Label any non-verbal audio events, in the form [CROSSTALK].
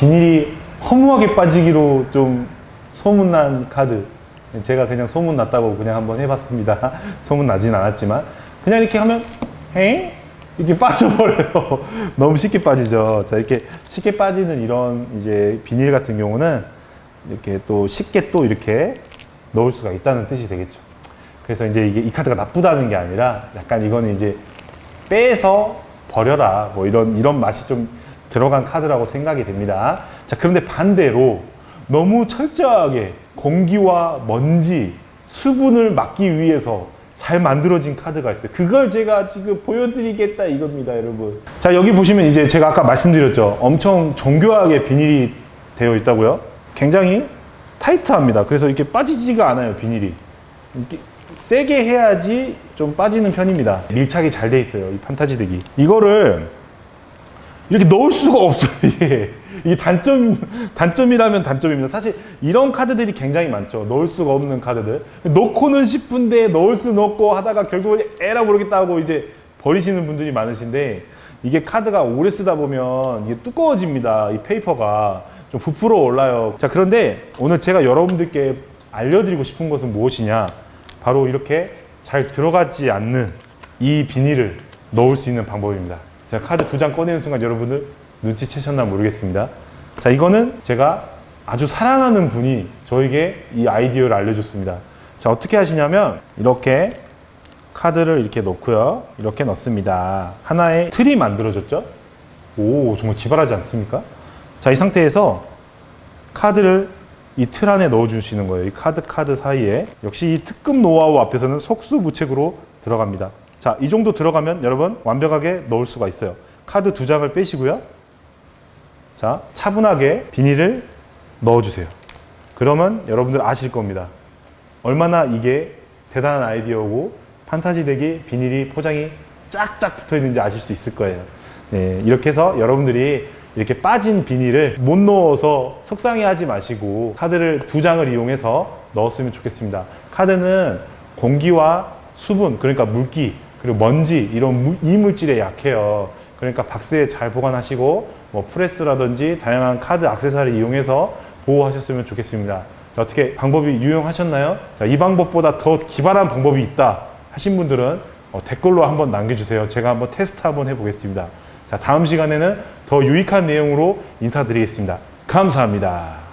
비닐이 허무하게 빠지기로 좀 소문난 카드. 제가 그냥 소문났다고 그냥 한번 해봤습니다. [LAUGHS] 소문나진 않았지만. 그냥 이렇게 하면, 에? 이렇게 빠져버려요. [LAUGHS] 너무 쉽게 빠지죠. 자, 이렇게 쉽게 빠지는 이런 이제 비닐 같은 경우는 이렇게 또 쉽게 또 이렇게 넣을 수가 있다는 뜻이 되겠죠. 그래서 이제 이게 이 카드가 나쁘다는 게 아니라 약간 이거는 이제 빼서 버려라 뭐 이런 이런 맛이 좀 들어간 카드라고 생각이 됩니다. 자 그런데 반대로 너무 철저하게 공기와 먼지, 수분을 막기 위해서 잘 만들어진 카드가 있어요. 그걸 제가 지금 보여드리겠다 이겁니다, 여러분. 자 여기 보시면 이제 제가 아까 말씀드렸죠. 엄청 정교하게 비닐이 되어 있다고요. 굉장히 타이트합니다. 그래서 이렇게 빠지지가 않아요, 비닐이. 이렇게 세게 해야지 좀 빠지는 편입니다. 밀착이 잘 돼 있어요. 이 판타지 덱이. 이거를 이렇게 넣을 수가 없어요. [LAUGHS] 이게, 이게 단점, 단점이라면 단점입니다. 사실 이런 카드들이 굉장히 많죠. 넣을 수가 없는 카드들. 넣고는 싶은데 넣을 수 없고 하다가 결국은 에라 모르겠다 하고 이제 버리시는 분들이 많으신데 이게 카드가 오래 쓰다 보면 이게 두꺼워집니다. 이 페이퍼가 좀 부풀어 올라요. 자, 그런데 오늘 제가 여러분들께 알려드리고 싶은 것은 무엇이냐? 바로 이렇게 잘 들어가지 않는 이 비닐을 넣을 수 있는 방법입니다. 제가 카드 두 장 꺼내는 순간 여러분들 눈치채셨나 모르겠습니다. 자, 이거는 제가 아주 사랑하는 분이 저에게 이 아이디어를 알려줬습니다. 자, 어떻게 하시냐면 이렇게 카드를 이렇게 넣고요. 이렇게 넣습니다. 하나의 틀이 만들어졌죠? 오, 정말 기발하지 않습니까? 자, 이 상태에서 카드를 이 틀 안에 넣어주시는 거예요. 이 카드 카드 사이에. 역시 이 특급 노하우 앞에서는 속수무책으로 들어갑니다. 자, 이 정도 들어가면 여러분 완벽하게 넣을 수가 있어요. 카드 두 장을 빼시고요. 자, 차분하게 비닐을 넣어주세요. 그러면 여러분들 아실 겁니다. 얼마나 이게 대단한 아이디어고 판타지 덱이 비닐이 포장이 쫙쫙 붙어 있는지 아실 수 있을 거예요. 네, 이렇게 해서 여러분들이 이렇게 빠진 비닐을 못 넣어서 속상해 하지 마시고 카드를 두 장을 이용해서 넣었으면 좋겠습니다. 카드는 공기와 수분, 그러니까 물기, 그리고 먼지, 이런 무- 이물질에 약해요. 그러니까 박스에 잘 보관하시고 뭐 프레스라든지 다양한 카드 액세서리 이용해서 보호하셨으면 좋겠습니다. 자, 어떻게 방법이 유용하셨나요? 자, 이 방법보다 더 기발한 방법이 있다 하신 분들은 어, 댓글로 한번 남겨주세요. 제가 한번 테스트 한번 해보겠습니다. 자, 다음 시간에는 더 유익한 내용으로 인사드리겠습니다. 감사합니다.